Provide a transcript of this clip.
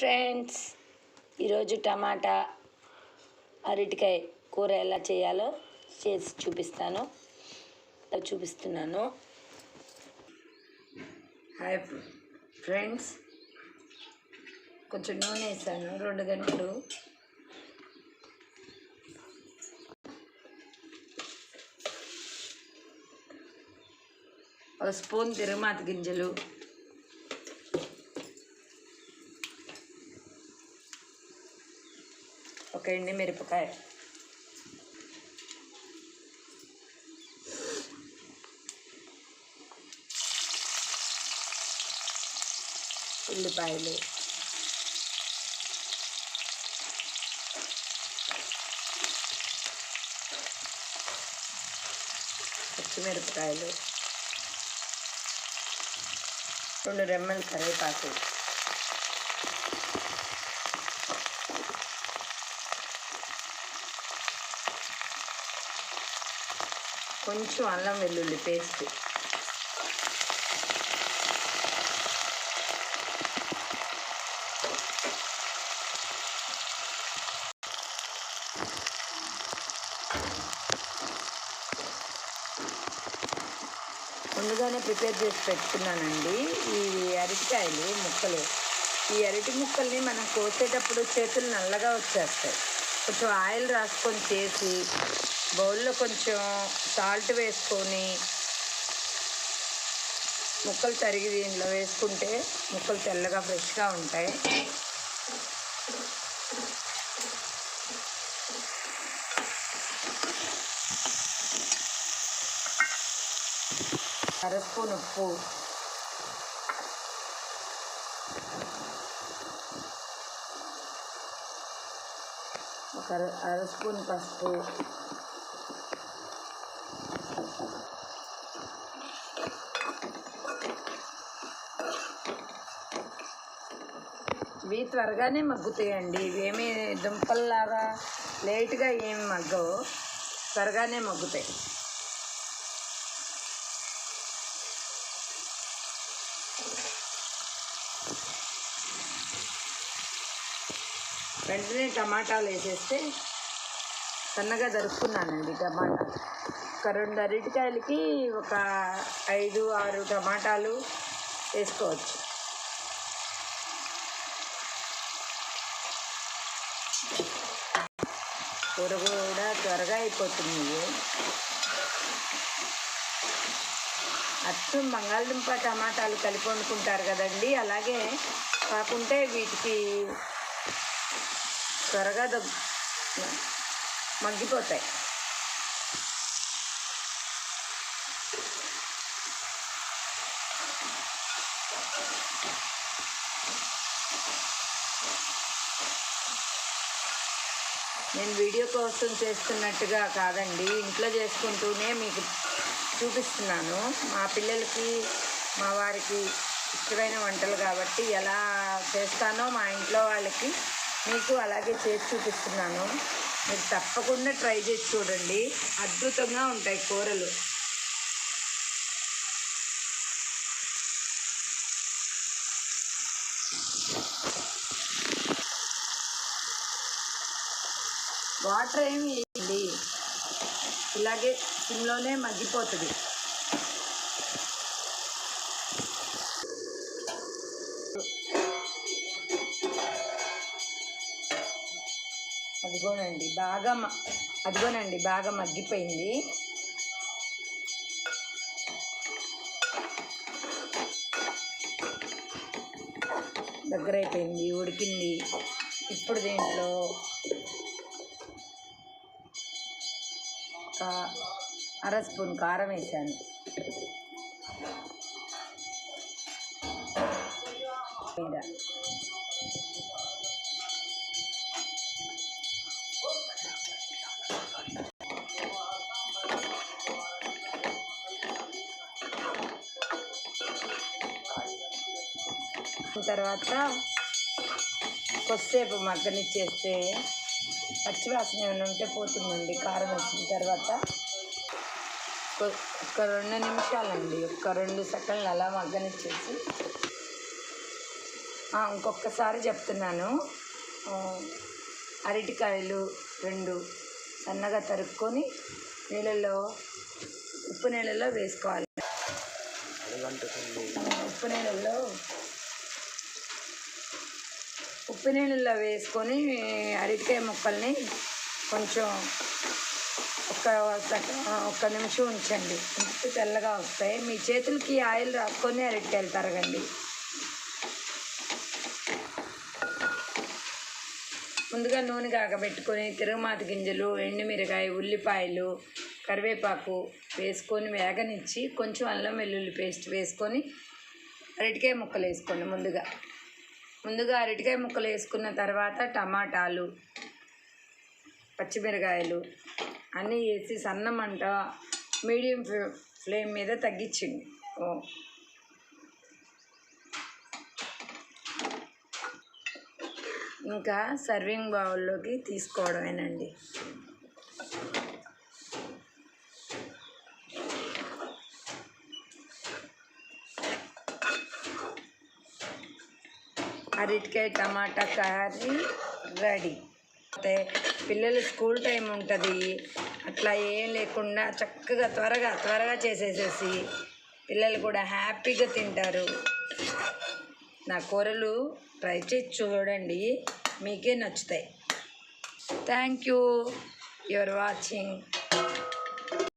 Friends ఈరోజు టమాటా అరటికాయ కూర ఎలా చేయాలో చేసి చూపిస్తాను. చూపిస్తున్నాను. హాయ్ ఫ్రెండ్స్ కొంచెం నూనె వేసాను రెండు గంటలు. ఒక స్పూన్ తిరుమాత గింజలు. ఒక ఎండి మిరపకాయ ఉల్లిపాయలు పచ్చిమిరపకాయలు రెండు రెమ్మలు కరివేపాకు కొంచెం అల్లం వెల్లుల్లి పేస్ట్. ముందుగానే ప్రిపేర్ చేసి పెట్టుకున్నానండి ఈ అరటికాయలు ముక్కలు. ఈ అరటి ముక్కల్ని మనం కోసేటప్పుడు చేతులు నల్లగా వచ్చేస్తాయి. కొంచెం ఆయిల్ రాసుకొని చేసి బౌల్లో కొంచెం సాల్ట్ వేసుకొని ముక్కలు తరిగి దీంట్లో వేసుకుంటే ముక్కలు తెల్లగా ఫ్రెష్గా ఉంటాయి. అర స్పూన్ ఉప్పు. ఒక అర అర స్పూన్ పసుపు. త్వరగానే మగ్గుతాయండి. ఇవేమి దుంపల్లాగా లేట్గా ఏమి మగ్గవు. త్వరగానే మగ్గుతాయి. వెంటనే టమాటాలు వేసేస్తే సన్నగా దరుపుకున్నానండి టమాటా. ఒక రెండు అరటికాయలకి ఒక ఐదు ఆరు టమాటాలు వేసుకోవచ్చు. కూర కూడా త్వరగా అయిపోతుంది. అచ్చం బంగాళదుంప టమాటాలు కలిపి వండుకుంటారు కదండి. అలాగే కాకుంటే వీటికి త్వరగా దగ్ మగ్గిపోతాయి నేను వీడియో కోసం చేస్తున్నట్టుగా కాదండి. ఇంట్లో చేసుకుంటూనే మీకు చూపిస్తున్నాను. మా పిల్లలకి మా వారికి ఇష్టమైన వంటలు కాబట్టి ఎలా చేస్తానో మా ఇంట్లో వాళ్ళకి మీకు అలాగే చేసి చూపిస్తున్నాను. మీరు తప్పకుండా ట్రై చేసి చూడండి. అద్భుతంగా ఉంటాయి కూరలు. వాటర్ ఏమి వేయండి. ఇలాగే సిమ్లోనే మగ్గిపోతుంది. అదిగోనండి బాగా మ అదిగోనండి బాగా మగ్గిపోయింది. దగ్గర అయిపోయింది ఉడికింది. ఇప్పుడు దీంట్లో ఒక అర స్పూన్ కారం వేసాను. మీద తర్వాత కొద్దిసేపు మగ్గనిచ్చేస్తే పచ్చివాసన ఏమైనా ఉంటే పోతుందండి కారం వచ్చిన తర్వాత. ఒక రెండు నిమిషాలండి ఒక రెండు సెకండ్లు అలా మగ్గనిచ్చేసి. ఇంకొకసారి చెప్తున్నాను. అరటికాయలు రెండు సన్నగా తరుక్కొని నీళ్ళల్లో ఉప్పు నీళ్ళల్లో వేసుకోవాలి. ఉప్పు నీళ్ళల్లో ఉప్పు వేసుకొని అరటికాయ ముక్కల్ని కొంచెం ఒక ఒక్క నిమిషం ఉంచండి. ఉంచితే తెల్లగా వస్తాయి. మీ చేతులకి ఆయిల్ రాసుకొని అరటికాయలు తరగండి. ముందుగా నూనె కాగబెట్టుకొని తిరుగుమాత గింజలు ఎండుమిరకాయ ఉల్లిపాయలు కరివేపాకు వేసుకొని వేగనిచ్చి కొంచెం అల్లం వెల్లుల్లి పేస్ట్ వేసుకొని అరటికాయ ముక్కలు వేసుకోండి ముందుగా. ముందుగా అరటికాయ ముక్కలు వేసుకున్న తర్వాత టమాటాలు పచ్చిమిరకాయలు అన్నీ వేసి సన్నమంట మీడియం ఫ్లే- ఫ్లేమ్ మీద తగ్గించండి ఓ. ఇంకా సర్వింగ్ బౌల్లోకి తీసుకోవడమేనండి. అరటికాయ టమాటా కర్రీ రెడీ. అయితే పిల్లలు స్కూల్ టైం ఉంటుంది. అట్లా ఏం లేకుండా చక్కగా త్వరగా త్వరగా చేసేసేసి పిల్లలు కూడా హ్యాపీగా తింటారు. నా కూరలు ట్రై చేసి చూడండి. మీకే నచ్చుతాయి. Thank you your watching